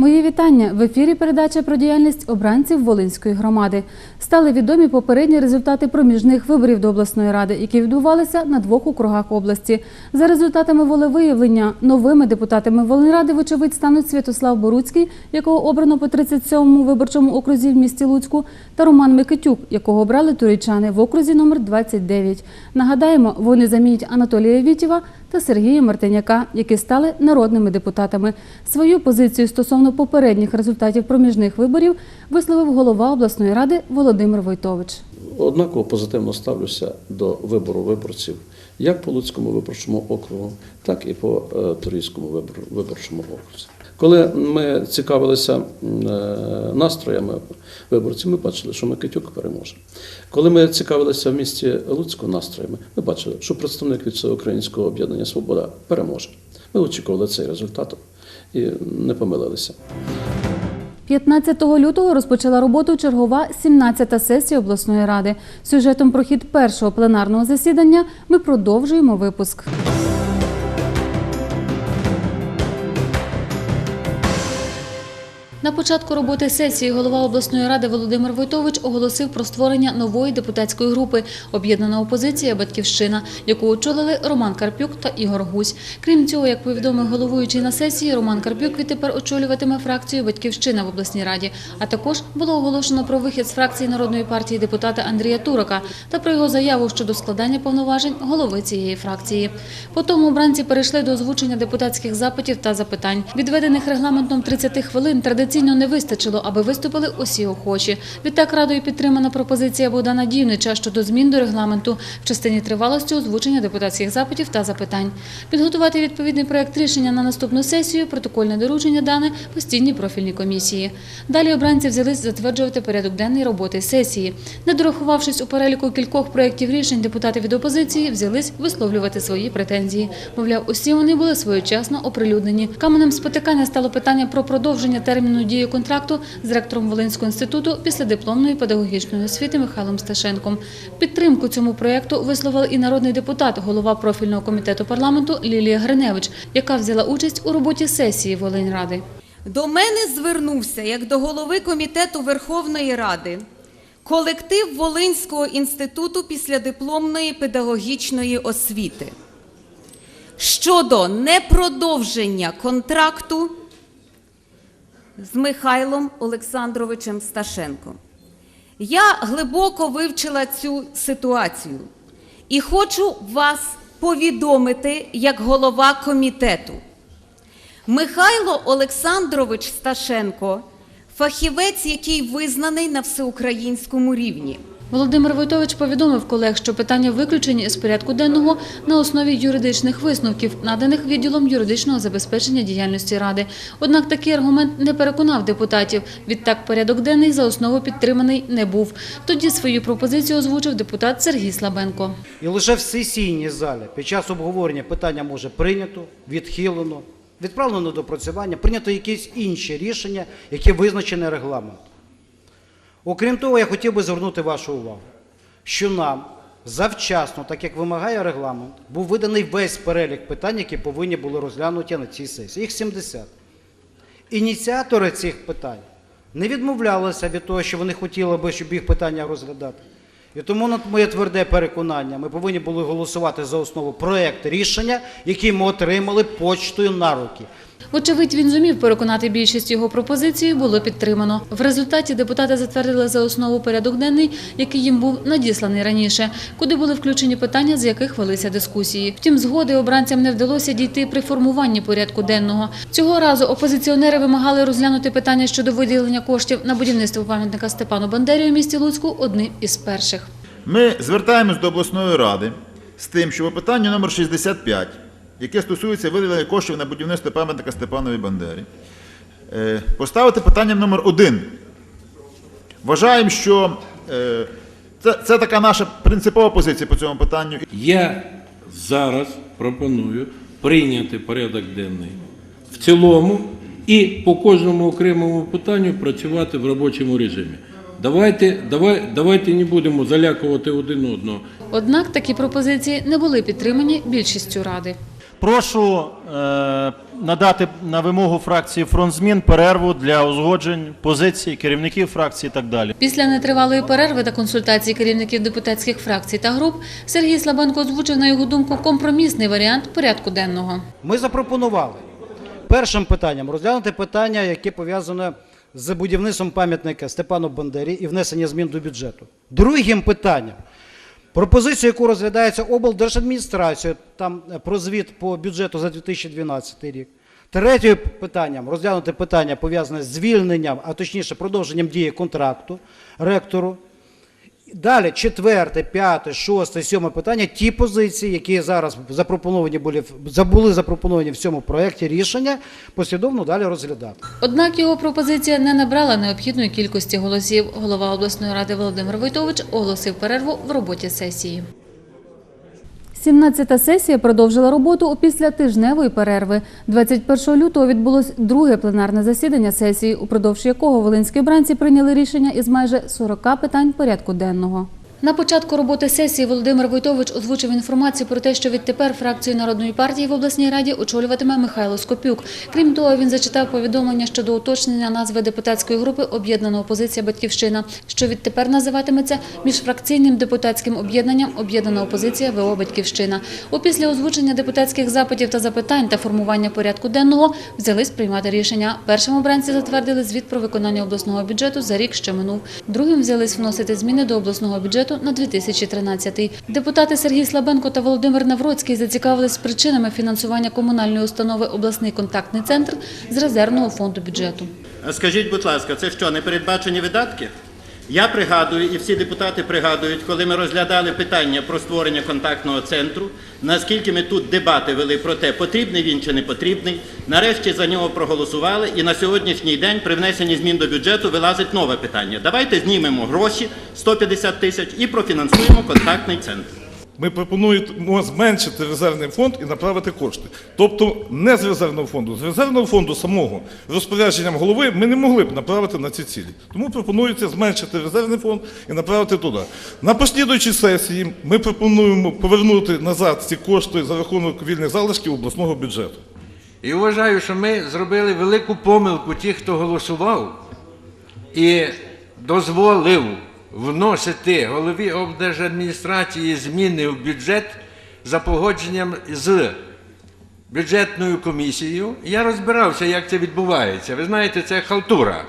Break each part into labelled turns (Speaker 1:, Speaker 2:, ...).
Speaker 1: Мої вітання в ефірі. Передача про діяльність обранців Волинської громади. Стали відомі попередні результати проміжних виборів до обласної ради, які відбувалися на двох округах області. За результатами волевиявлення новими депутатами Волинради, вочевидь, стануть Святослав Боруцький, якого обрано по 37-му виборчому окрузі в місті Луцьку, та Роман Микитюк, якого обрали турійчани в окрузі номер 29. Нагадаємо, вони замінять Анатолія Вітєва та Сергія Мартиняка, які стали народними депутатами. Свою позицію стосовно попередніх результатів проміжних виборів висловив голова обласної ради Володимир Войтович.
Speaker 2: Однаково позитивно ставлюся до вибору виборців як по Луцькому виборчому округу, так і по е, Турійському вибор- виборчому окрузі. Коли ми цікавилися е, настроями виборців, ми бачили, що Микитюк переможе. Коли ми цікавилися в місті Луцьку настроями, ми бачили, що представник від Всеукраїнського об'єднання Свобода переможе. Ми очікували цей результат і не помилилися.
Speaker 1: 15 лютого розпочала роботу чергова 17-та сесія обласної ради. Сюжетом про хід першого пленарного засідання ми продовжуємо випуск. На початку роботи сесії голова обласної ради Володимир Войтович оголосив про створення нової депутатської групи Об'єднана опозиція Батьківщина, яку очолили Роман Карпюк та Ігор Гусь. Крім цього, як повідомив головуючий на сесії, Роман Карпюк відтепер очолюватиме фракцію Батьківщина в обласній раді. А також було оголошено про вихід з фракції народної партії депутата Андрія Турака та про його заяву щодо складання повноважень голови цієї фракції. Потім обранці перейшли до озвучення депутатських запитів та запитань. Відведених регламентом 30 хвилин традиційно не вистачило, аби виступили усі охочі. Відтак радою підтримана пропозиція Богдана Дівнича щодо змін до регламенту в частині тривалості озвучення депутатських запитів та запитань. Підготувати відповідний проект рішення на наступну сесію, протокольне доручення дане постійній профільній комісії. Далі обранці взялись затверджувати порядок денний роботи сесії. Не дорахувавшись у переліку кількох проєктів рішень, депутати від опозиції взялись висловлювати свої претензії. Мовляв, усі вони були своєчасно оприлюднені. Каменем спотикання стало питання про продовження терміну дії контракту з ректором Волинського інституту після дипломної педагогічної освіти Михайлом Сташенком. Підтримку цьому проєкту висловив і народний депутат, голова профільного комітету парламенту Лілія Гриневич, яка взяла участь у роботі сесії Волиньради.
Speaker 3: До мене звернувся як до голови комітету Верховної Ради колектив Волинського інституту післядипломної педагогічної освіти щодо непродовження контракту з Михайлом Олександровичем Сташенком. Я глибоко вивчила цю ситуацію і хочу вас повідомити як голова комітету. Михайло Олександрович Сташенко фахівець, який визнаний на всеукраїнському рівні.
Speaker 1: Володимир Войтович повідомив колег, що питання виключені з порядку денного на основі юридичних висновків, наданих відділом юридичного забезпечення діяльності ради. Однак такий аргумент не переконав депутатів. Відтак порядок денний за основу підтриманий не був. Тоді свою пропозицію озвучив депутат Сергій Слабенко.
Speaker 4: І лише в сесійній залі під час обговорення питання може прийнято, відхилено, відправлено на допрацювання, прийнято якісь інші рішення, які визначені регламентом. Окрім того, я хотів би звернути вашу увагу, що нам завчасно, так як вимагає регламент, був виданий весь перелік питань, які повинні були розглянуті на цій сесії. Їх 70. Ініціатори цих питань не відмовлялися від того, що вони хотіли би, щоб їх питання розглядати. І тому на моє тверде переконання, ми повинні були голосувати за основу проект рішення, який ми отримали почтою на руки.
Speaker 1: Вочевидь, він зумів переконати більшість його пропозиції було підтримано. В результаті депутати затвердили за основу порядок денний, який їм був надісланий раніше, куди були включені питання, з яких велися дискусії. Втім, згоди обранцям не вдалося дійти при формуванні порядку денного. Цього разу опозиціонери вимагали розглянути питання щодо виділення коштів на будівництво пам'ятника Степану Бандері у місті Луцьку одним із перших.
Speaker 5: Ми звертаємось до обласної ради з тим, що питання номер 65, яке стосується виділення коштів на будівництво пам'ятника Степанові Бандері, е, поставити питанням номер один. Вважаємо, що е, це, це така наша принципова позиція по цьому питанню.
Speaker 6: Я зараз пропоную прийняти порядок денний в цілому і по кожному окремому питанню працювати в робочому режимі. Давайте, давай, давайте не будемо залякувати один одного.
Speaker 1: Однак такі пропозиції не були підтримані більшістю ради.
Speaker 7: Прошу е, надати на вимогу фракції фронт змін перерву для узгоджень позицій керівників фракції і так далі.
Speaker 1: Після нетривалої перерви та консультацій керівників депутатських фракцій та груп Сергій Слабенко озвучив на його думку компромісний варіант порядку денного.
Speaker 4: Ми запропонували першим питанням розглянути питання, яке пов'язане з будівництвом пам'ятника Степану Бандері і внесення змін до бюджету. Другим питанням пропозицію, яку розглядається облдержадміністрацією, там е, про звіт по бюджету за 2012 рік. Третє питанням розглянути питання пов'язане з звільненням, а точніше продовженням дії контракту ректору. Далі четверте, п'яте, шосте, сьоме питання. Ті позиції, які зараз запропоновані були, в- були запропоновані в цьому проєкті рішення, послідовно далі розглядати.
Speaker 1: Однак його пропозиція не набрала необхідної кількості голосів. Голова обласної ради Володимир Войтович оголосив перерву в роботі сесії. 17-та сесія продовжила роботу у післятижневої перерви. 21 лютого відбулось друге пленарне засідання сесії, упродовж якого волинські бранці прийняли рішення із майже 40 питань порядку денного. На початку роботи сесії Володимир Войтович озвучив інформацію про те, що відтепер фракцію Народної партії в обласній раді очолюватиме Михайло Скопюк. Крім того, він зачитав повідомлення щодо уточнення назви депутатської групи Об'єднана опозиція Батьківщина, що відтепер називатиметься міжфракційним депутатським об'єднанням Об'єднана опозиція ВО Батьківщина. Опісля озвучення депутатських запитів та запитань та формування порядку денного взялись приймати рішення. Першим обранці затвердили звіт про виконання обласного бюджету за рік, що минув. Другим взялись вносити зміни до обласного бюджету на 2013. Депутати Сергій Слабенко та Володимир Навроцький зацікавились причинами фінансування комунальної установи обласний контактний центр з резервного фонду бюджету.
Speaker 8: Скажіть, будь ласка, це що, не передбачені видатки? Я пригадую, і всі депутати пригадують, коли ми розглядали питання про створення контактного центру, наскільки ми тут дебати вели про те, потрібний він чи не потрібний. Нарешті за нього проголосували, і на сьогоднішній день при внесенні змін до бюджету вилазить нове питання. Давайте знімемо гроші 150 тисяч і профінансуємо контактний центр.
Speaker 9: Ми пропонуємо зменшити резервний фонд і направити кошти. Тобто не з резервного фонду. З резервного фонду самого розпорядженням голови ми не могли б направити на ці цілі. Тому пропонується зменшити резервний фонд і направити туди. На послідуючій сесії ми пропонуємо повернути назад ці кошти за рахунок вільних залишків обласного бюджету.
Speaker 6: І вважаю, що ми зробили велику помилку ті, хто голосував і дозволив вносити голові облдержадміністрації зміни в бюджет за погодженням з бюджетною комісією. Я розбирався, як це відбувається. Ви знаєте, це халтура.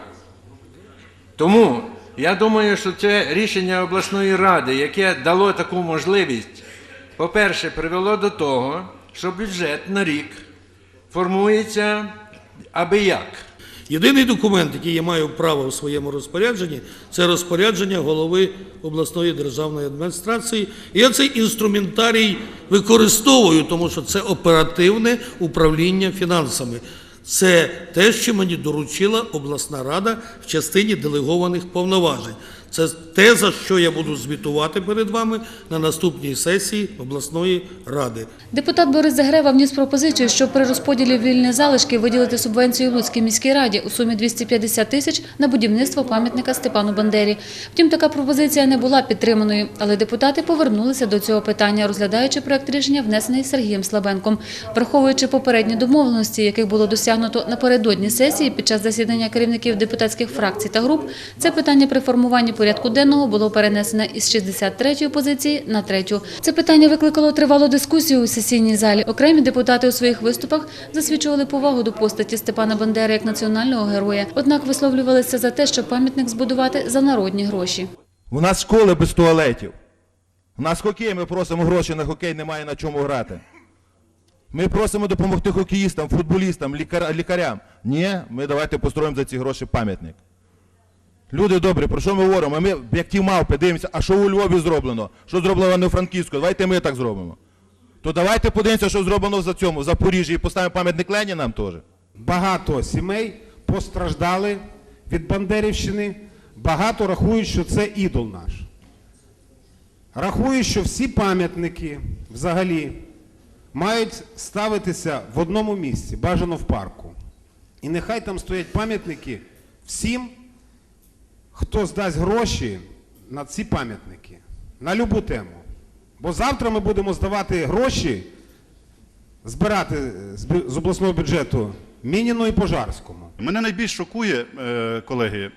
Speaker 6: Тому я думаю, що це рішення обласної ради, яке дало таку можливість, по-перше, привело до того, що бюджет на рік формується аби як.
Speaker 10: Єдиний документ, який я маю право у своєму розпорядженні, це розпорядження голови обласної державної адміністрації. І я цей інструментарій використовую, тому що це оперативне управління фінансами. Це те, що мені доручила обласна рада в частині делегованих повноважень. Це те, за що я буду звітувати перед вами на наступній сесії обласної ради.
Speaker 1: Депутат Борис Загрева вніс пропозицію, щоб при розподілі вільних залишків виділити субвенцію Луцькій міській раді у сумі 250 тисяч на будівництво пам'ятника Степану Бандері. Втім, така пропозиція не була підтриманою, але депутати повернулися до цього питання, розглядаючи проект рішення, внесений Сергієм Слабенком. Враховуючи попередні домовленості, яких було досягнуто напередодні сесії під час засідання керівників депутатських фракцій та груп, це питання при формуванні порядку денного було перенесене із 63-ї позиції на третю. Це питання викликало тривалу дискусію у сесійній залі. Окремі депутати у своїх виступах засвідчували повагу до постаті Степана Бандери як національного героя, однак висловлювалися за те, щоб пам'ятник збудувати за народні гроші.
Speaker 11: У нас школи без туалетів. У нас хокей, ми просимо гроші на хокей, немає на чому грати. Ми просимо допомогти хокеїстам, футболістам, лікарям. Ні, ми давайте построїмо за ці гроші пам'ятник. Люди добрі, про що ми говоримо? Ми, як ті мавпи, дивимося, а що у Львові зроблено? Що зроблено в Франківську? Давайте ми так зробимо. То давайте подивимося, що зроблено за цьому, в Запоріжжі, і поставимо пам'ятник Лені нам теж.
Speaker 12: Багато сімей постраждали від Бандерівщини, багато рахують, що це ідол наш. Рахують, що всі пам'ятники взагалі мають ставитися в одному місці, бажано в парку. І нехай там стоять пам'ятники всім, хто здасть гроші на ці пам'ятники, на любу тему. Бо завтра ми будемо здавати гроші збирати з обласного бюджету Мініну і Пожарському.
Speaker 13: Мене найбільш шокує, е, колеги,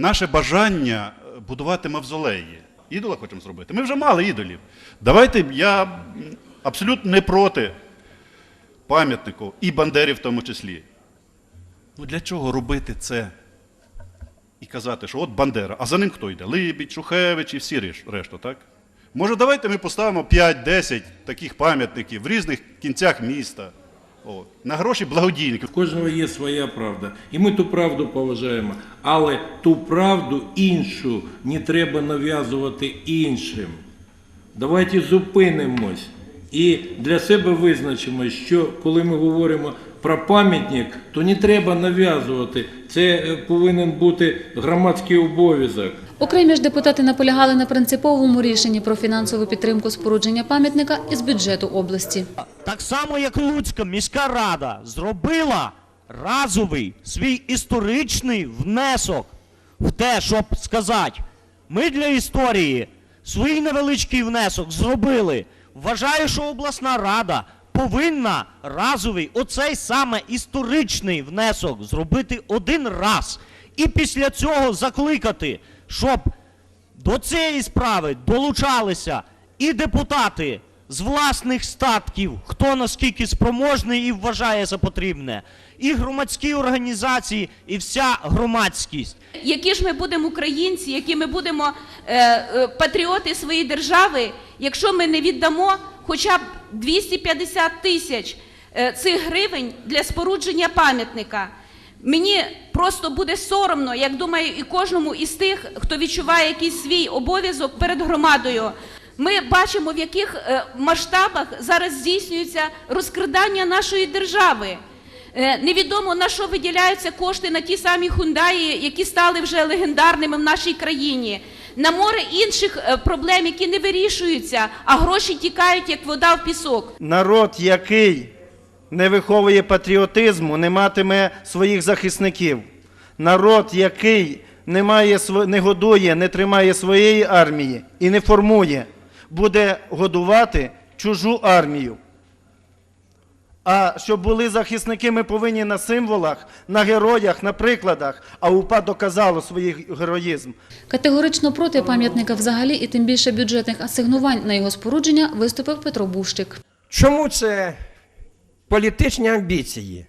Speaker 13: наше бажання е, будувати мавзолеї. Ідола хочемо зробити. Ми вже мали ідолів. Давайте я абсолютно не проти пам'ятнику і Бандері в тому числі. Ну для чого робити це і казати, що от Бандера, а за ним хто йде? Либідь, Шухевич і всі реш- решта, так? Може, давайте ми поставимо 5-10 таких пам'ятників в різних кінцях міста. От, на гроші благодійників.
Speaker 6: У кожного є своя правда. І ми ту правду поважаємо. Але ту правду іншу не треба нав'язувати іншим. Давайте зупинимось і для себе визначимо, що коли ми говоримо про пам'ятник, то не треба нав'язувати. Це е, повинен бути громадський обов'язок.
Speaker 1: Окремі ж депутати наполягали на принциповому рішенні про фінансову підтримку спорудження пам'ятника із бюджету області.
Speaker 14: Так само, як Луцька міська рада зробила разовий свій історичний внесок в те, щоб сказати, ми для історії свій невеличкий внесок зробили. Вважаю, що обласна рада повинна разовий, оцей саме історичний внесок зробити один раз. І після цього закликати, щоб до цієї справи долучалися і депутати з власних статків, хто наскільки спроможний і вважає за потрібне, і громадські організації, і вся громадськість.
Speaker 3: Які ж ми будемо українці, які ми будемо е, е, патріоти своєї держави, якщо ми не віддамо хоча б 250 тисяч е, цих гривень для спорудження пам'ятника. Мені просто буде соромно, як думаю, і кожному із тих, хто відчуває якийсь свій обов'язок перед громадою. Ми бачимо, в яких е, масштабах зараз здійснюється розкрадання нашої держави. Е, Невідомо на що виділяються кошти на ті самі хундаї, які стали вже легендарними в нашій країні. На море інших е, проблем, які не вирішуються, а гроші тікають як вода в пісок.
Speaker 14: Народ, який не виховує патріотизму, не матиме своїх захисників. Народ, який не, має, не годує, не тримає своєї армії і не формує, буде годувати чужу армію. А щоб були захисники, ми повинні на символах, на героях, на прикладах, а УПА доказало свій героїзм.
Speaker 1: Категорично проти пам'ятника взагалі і тим більше бюджетних асигнувань на його спорудження виступив Петро Бущик.
Speaker 14: Чому це політичні амбіції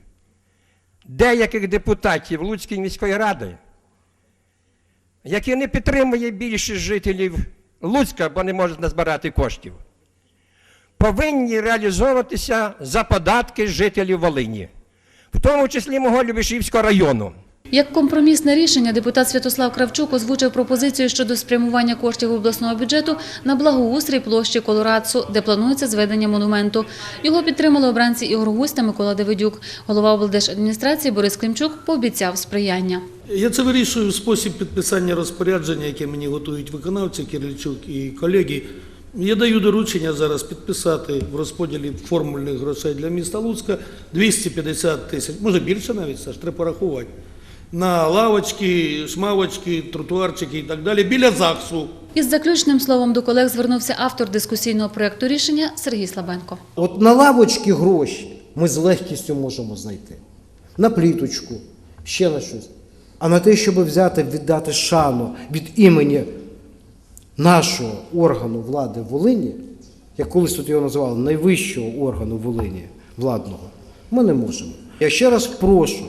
Speaker 14: деяких депутатів Луцької міської ради, які не підтримує більшість жителів Луцька, бо не можуть назбирати коштів, повинні реалізовуватися за податки жителів Волині, в тому числі мого Любешівського району.
Speaker 1: Як компромісне рішення депутат Святослав Кравчук озвучив пропозицію щодо спрямування коштів обласного бюджету на благоустрій площі Колорадсу, де планується зведення монументу. Його підтримали обранці Ігор Гусь та Микола Давидюк. Голова облдержадміністрації Борис Климчук пообіцяв сприяння.
Speaker 10: Я це вирішую в спосіб підписання розпорядження, яке мені готують виконавці Кирильчук і колеги. Я даю доручення зараз підписати в розподілі формульних грошей для міста Луцька 250 тисяч, може більше навіть, Саш, треба порахувати. На лавочки, шмавочки, тротуарчики і так далі біля ЗАГСу.
Speaker 1: Із заключним словом до колег звернувся автор дискусійного проєкту рішення Сергій Слабенко.
Speaker 15: От на лавочки гроші ми з легкістю можемо знайти. На пліточку, ще на щось. А на те, щоб взяти, віддати шану від імені нашого органу влади в Волині, як колись тут його називали, найвищого органу Волині владного, ми не можемо. Я ще раз прошу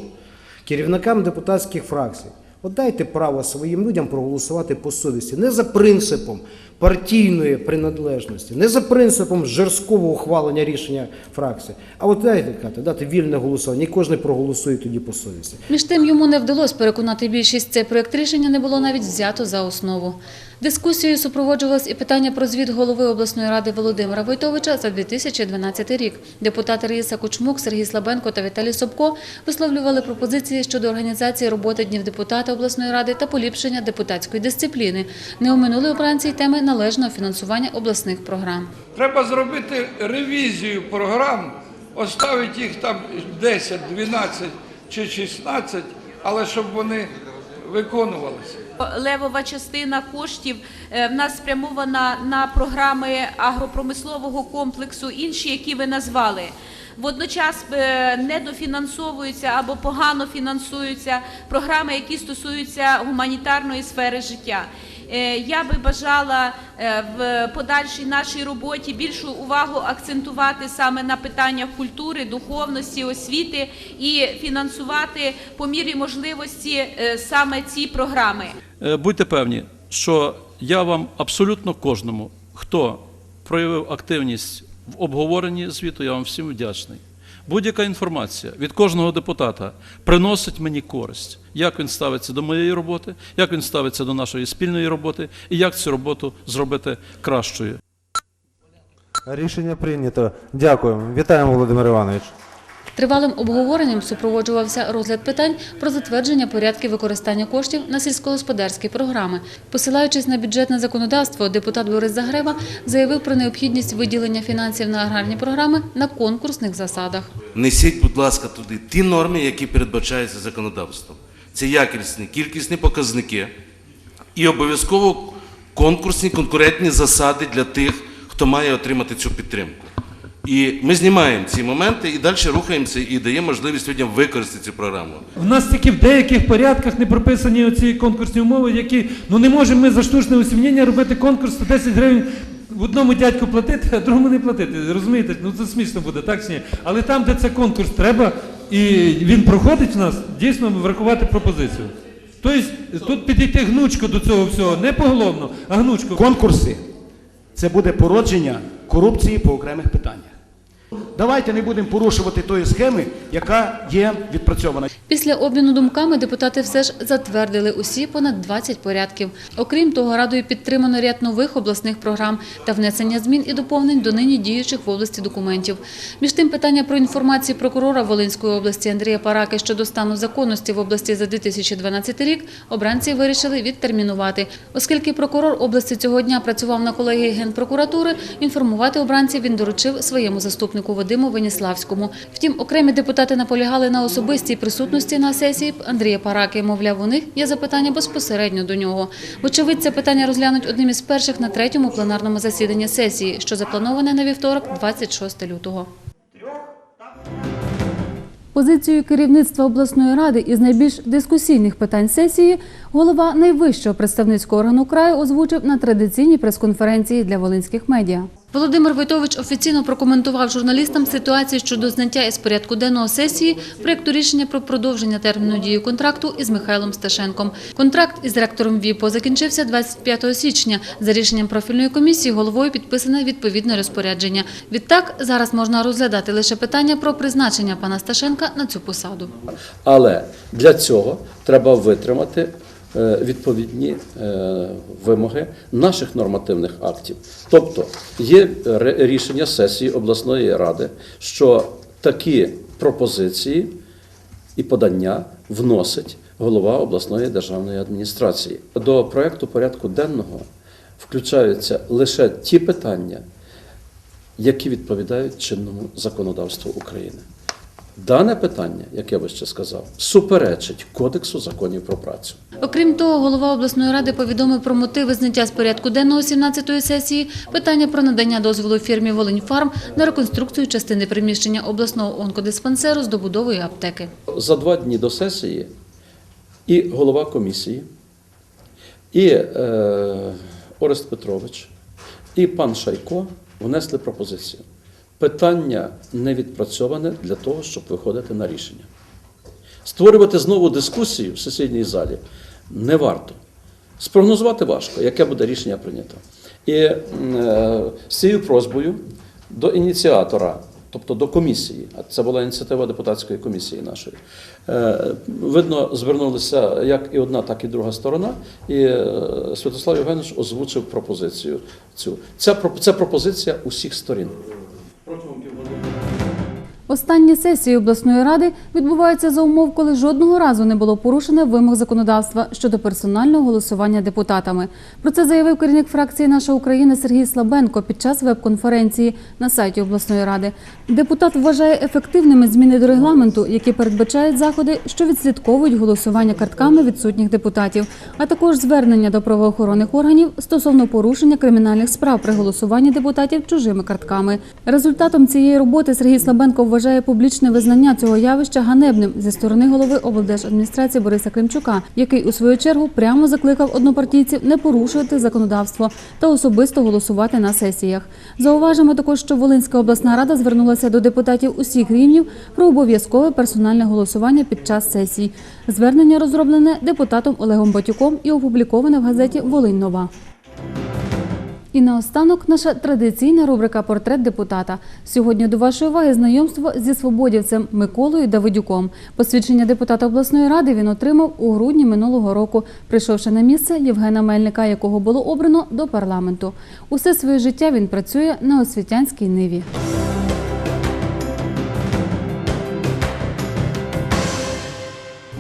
Speaker 15: керівникам депутатських фракцій, от дайте право своїм людям проголосувати по совісті, не за принципом партійної приналежності, не за принципом жорсткого ухвалення рішення фракції, а от дайте Кати, дати вільне голосування, і кожен проголосує тоді по совісті.
Speaker 1: Між тим йому не вдалося переконати більшість. Цей проєкт рішення не було навіть взято за основу. Дискусією супроводжувалось і питання про звіт голови обласної ради Володимира Войтовича за 2012 рік. Депутати Раїса Кучмук, Сергій Слабенко та Віталій Собко висловлювали пропозиції щодо організації роботи днів депутата обласної ради та поліпшення депутатської дисципліни. Не оминули обранці й теми належного фінансування обласних програм.
Speaker 9: Треба зробити ревізію програм, оставити їх там 10, 12 чи 16, але щоб вони виконувалися.
Speaker 3: Левова частина коштів е, в нас спрямована на програми агропромислового комплексу, інші, які ви назвали. водночас е, недофінансовуються або погано фінансуються програми, які стосуються гуманітарної сфери життя. Е, Я би бажала е, в подальшій нашій роботі більшу увагу акцентувати саме на питаннях культури, духовності, освіти і фінансувати по мірі можливості е, саме ці програми.
Speaker 2: Будьте певні, що я вам абсолютно кожному, хто проявив активність в обговоренні звіту, я вам всім вдячний. Будь-яка інформація від кожного депутата приносить мені користь, як він ставиться до моєї роботи, як він ставиться до нашої спільної роботи і як цю роботу зробити кращою.
Speaker 12: Рішення прийнято. Дякую. Вітаємо, Володимир Іванович.
Speaker 1: Тривалим обговоренням супроводжувався розгляд питань про затвердження порядків використання коштів на сільськогосподарські програми. Посилаючись на бюджетне законодавство, депутат Борис Загреба заявив про необхідність виділення фінансів на аграрні програми на конкурсних засадах.
Speaker 16: Внесіть, будь ласка, туди ті норми, які передбачаються законодавством. Це якісні, кількісні показники і обов'язково конкурсні конкурентні засади для тих, хто має отримати цю підтримку. І ми знімаємо ці моменти і далі рухаємося і даємо можливість людям використати цю програму.
Speaker 17: У нас тільки в деяких порядках не прописані оці конкурсні умови, які ну не можемо ми за штучне усімнення робити конкурс 110 гривень. В одному дядьку платити, а другому не платити. Розумієте? Ну це смішно буде, так чи ні? Але там, де це конкурс треба, і він проходить в нас, дійсно врахувати пропозицію. Тобто тут підійти гнучко до цього всього, не поголовно, а гнучко.
Speaker 18: Конкурси це буде породження корупції по окремих питаннях. Давайте не будемо порушувати тої схеми, яка є відпрацьована.
Speaker 1: Після обміну думками депутати все ж затвердили усі понад 20 порядків. Окрім того, радою підтримано ряд нових обласних програм та внесення змін і доповнень до нині діючих в області документів. Між тим, питання про інформацію прокурора Волинської області Андрія Параки щодо стану законності в області за 2012 рік обранці вирішили відтермінувати. Оскільки прокурор області цього дня працював на колегії Генпрокуратури, інформувати обранців він доручив своєму заступнику Вадиму Веніславському. Втім, окремі депутати наполягали на особистій присутності на сесії Андрія Параки. Мовляв, у них є запитання безпосередньо до нього. Вочевидь, це питання розглянуть одним із перших на третьому пленарному засіданні сесії, що заплановане на вівторок, 26 лютого. Позицію керівництва обласної ради із найбільш дискусійних питань сесії голова найвищого представницького органу краю озвучив на традиційній прес-конференції для волинських медіа. Володимир Войтович офіційно прокоментував журналістам ситуацію щодо зняття із порядку денного сесії проєкту рішення про продовження терміну дії контракту із Михайлом Сташенком. Контракт із ректором ВІПО закінчився 25 січня. За рішенням профільної комісії головою підписане відповідне розпорядження. Відтак зараз можна розглядати лише питання про призначення пана Сташенка на цю посаду.
Speaker 2: Але для цього треба витримати відповідні е, вимоги наших нормативних актів. Тобто є рішення сесії обласної ради, що такі пропозиції і подання вносить голова обласної державної адміністрації. До проекту порядку денного включаються лише ті питання, які відповідають чинному законодавству України. Дане питання, як я би ще сказав, суперечить Кодексу законів про працю.
Speaker 1: Окрім того, голова обласної ради повідомив про мотиви зняття з порядку денного 17-ї сесії питання про надання дозволу фірмі «Волиньфарм» на реконструкцію частини приміщення обласного онкодиспансеру з добудовою аптеки.
Speaker 2: За два дні до сесії і голова комісії, і е, Орест Петрович, і пан Шайко внесли пропозицію. Питання не відпрацьоване для того, щоб виходити на рішення. Створювати знову дискусію в сесійній залі не варто. Спрогнозувати важко, яке буде рішення прийнято. І е, з цією просьбою до ініціатора, тобто до комісії, а це була ініціатива депутатської комісії нашої, е, видно, звернулися як і одна, так і друга сторона, і е, Святослав Євгенович озвучив пропозицію цю. Ця, це пропозиція усіх сторін.
Speaker 1: Pronto, vamos que eu vou Останні сесії обласної ради відбуваються за умов, коли жодного разу не було порушено вимог законодавства щодо персонального голосування депутатами. Про це заявив керівник фракції Наша Україна Сергій Слабенко під час веб-конференції на сайті обласної ради. Депутат вважає ефективними зміни до регламенту, які передбачають заходи, що відслідковують голосування картками відсутніх депутатів, а також звернення до правоохоронних органів стосовно порушення кримінальних справ при голосуванні депутатів чужими картками. Результатом цієї роботи Сергій Слабенко вважає вважає публічне визнання цього явища ганебним зі сторони голови облдержадміністрації Бориса Климчука, який у свою чергу прямо закликав однопартійців не порушувати законодавство та особисто голосувати на сесіях. Зауважимо також, що Волинська обласна рада звернулася до депутатів усіх рівнів про обов'язкове персональне голосування під час сесій. Звернення розроблене депутатом Олегом Батюком і опубліковане в газеті Волинь Нова. І наостанок наша традиційна рубрика Портрет депутата. Сьогодні до вашої уваги знайомство зі свободівцем Миколою Давидюком. Посвідчення депутата обласної ради він отримав у грудні минулого року, прийшовши на місце Євгена Мельника, якого було обрано до парламенту. Усе своє життя він працює на освітянській ниві.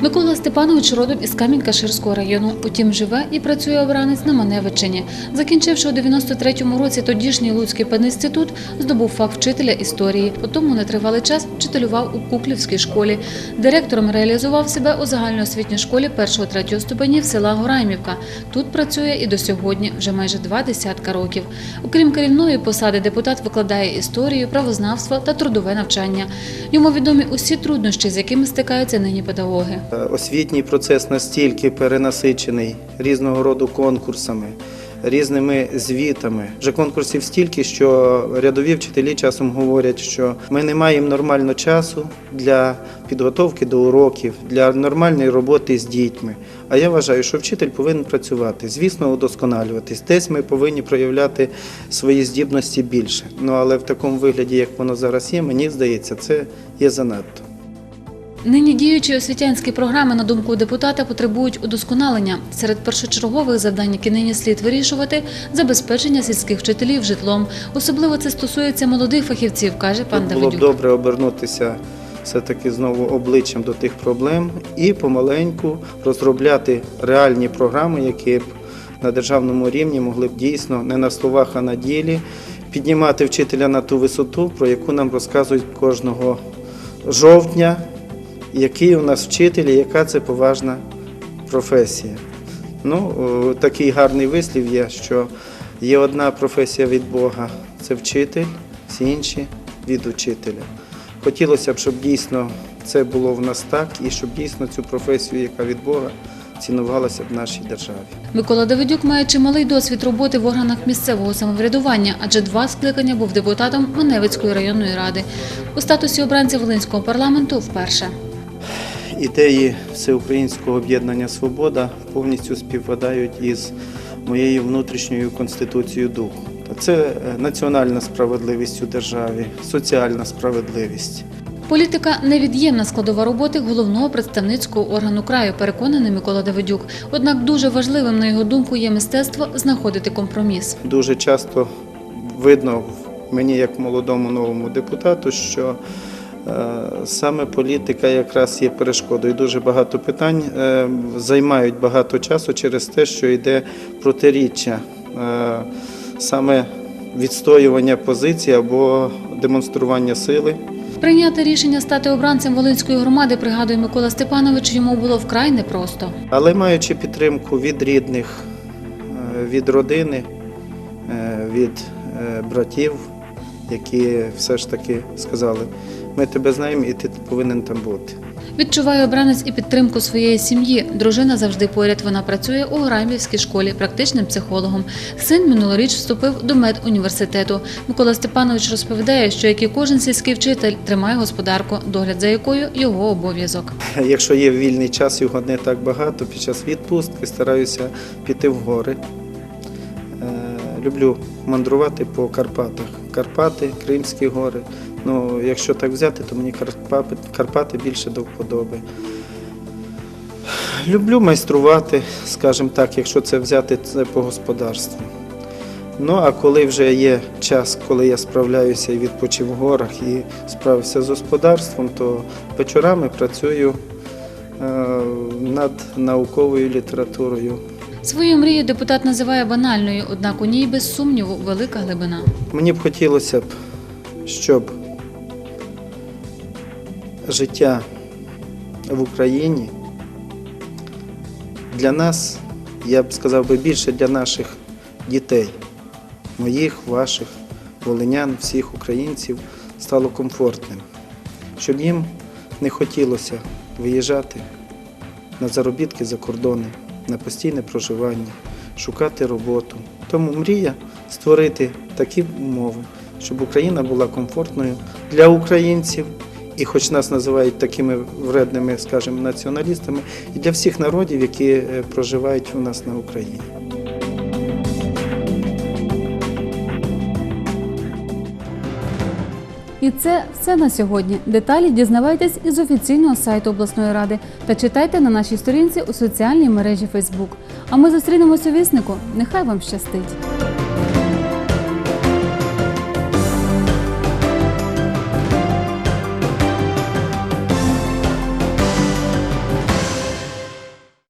Speaker 1: Микола Степанович родом із Камінь-Каширського району. Утім, живе і працює обранець на Маневичині. Закінчивши у 93-му році тодішній Луцький пединститут, здобув фах вчителя історії. Потім нетривалий час вчителював у Куклівській школі. Директором реалізував себе у загальноосвітній школі 1-3 ступенів села Гораймівка. Тут працює і до сьогодні, вже майже два десятка років. Окрім керівної посади, депутат викладає історію, правознавство та трудове навчання. Йому відомі усі труднощі, з якими стикаються нині педагоги.
Speaker 19: Е, Освітній процес настільки перенасичений різного роду конкурсами, різними звітами. Вже конкурсів стільки, що рядові вчителі часом говорять, що ми не маємо нормально часу для підготовки до уроків, для нормальної роботи з дітьми. А я вважаю, що вчитель повинен працювати, звісно, удосконалюватись. Десь ми повинні проявляти свої здібності більше. Ну але в такому вигляді, як воно зараз є, мені здається, це є занадто.
Speaker 1: Нині діючі освітянські програми, на думку депутата, потребують удосконалення. Серед першочергових завдань, які нині слід вирішувати, забезпечення сільських вчителів житлом. Особливо це стосується молодих фахівців, каже пан
Speaker 19: Тут було б добре обернутися все-таки знову обличчям до тих проблем і помаленьку розробляти реальні програми, які б на державному рівні могли б дійсно не на словах, а на ділі піднімати вчителя на ту висоту, про яку нам розказують кожного жовтня, який у нас вчитель і яка це поважна професія. Ну, такий гарний вислів є, що є одна професія від Бога це вчитель, всі інші від учителя. Хотілося б, щоб дійсно це було в нас так, і щоб дійсно цю професію, яка від Бога, цінувалася в нашій державі.
Speaker 1: Микола Давидюк має чималий досвід роботи в органах місцевого самоврядування, адже два скликання був депутатом Маневицької районної ради. У статусі обранця Волинського парламенту вперше.
Speaker 19: Ідеї Всеукраїнського об'єднання Свобода повністю співпадають із моєю внутрішньою конституцією духу. Це е, національна справедливість у державі, соціальна справедливість.
Speaker 1: Політика невід'ємна складова роботи головного представницького органу краю, переконаний Микола Давидюк. Однак дуже важливим, на його думку, є мистецтво знаходити компроміс.
Speaker 19: Дуже часто видно мені, як молодому новому депутату, що саме політика якраз є перешкодою. Дуже багато питань е, займають багато часу через те, що йде протиріччя, е, саме відстоювання позиції або демонстрування сили.
Speaker 1: Прийняти рішення стати обранцем Волинської громади, пригадує Микола Степанович, йому було вкрай непросто.
Speaker 19: Але маючи підтримку від рідних, е, від родини, е, від е, братів, які все ж таки сказали, ми тебе знаємо і ти повинен там бути.
Speaker 1: Відчуває обранець і підтримку своєї сім'ї. Дружина завжди поряд. Вона працює у Граймівській школі практичним психологом. Син минулоріч вступив до медуніверситету. Микола Степанович розповідає, що як і кожен сільський вчитель тримає господарку, догляд за якою його обов'язок.
Speaker 19: Якщо є вільний час, його не так багато, під час відпустки стараюся піти в гори. Е, Люблю мандрувати по Карпатах. Карпати, Кримські гори. Ну, якщо так взяти, то мені Карпати, Карпати більше до вподоби. Люблю майструвати, скажімо так, якщо це взяти це по господарству. Ну а коли вже є час, коли я справляюся і відпочив в горах і справився з господарством, то вечорами працюю е, над науковою літературою.
Speaker 1: Свою мрію депутат називає банальною, однак у ній без сумніву велика глибина.
Speaker 19: Мені б хотілося б, щоб життя в Україні для нас, я б сказав би більше для наших дітей, моїх, ваших, волинян, всіх українців, стало комфортним. щоб їм не хотілося виїжджати на заробітки за кордони, на постійне проживання, шукати роботу. Тому мрія створити такі умови, щоб Україна була комфортною для українців, і хоч нас називають такими вредними, скажімо, націоналістами, і для всіх народів, які е, проживають у нас на Україні.
Speaker 1: І це все на сьогодні. Деталі дізнавайтесь із офіційного сайту обласної ради та читайте на нашій сторінці у соціальній мережі Facebook. А ми зустрінемось у віснику. Нехай вам щастить!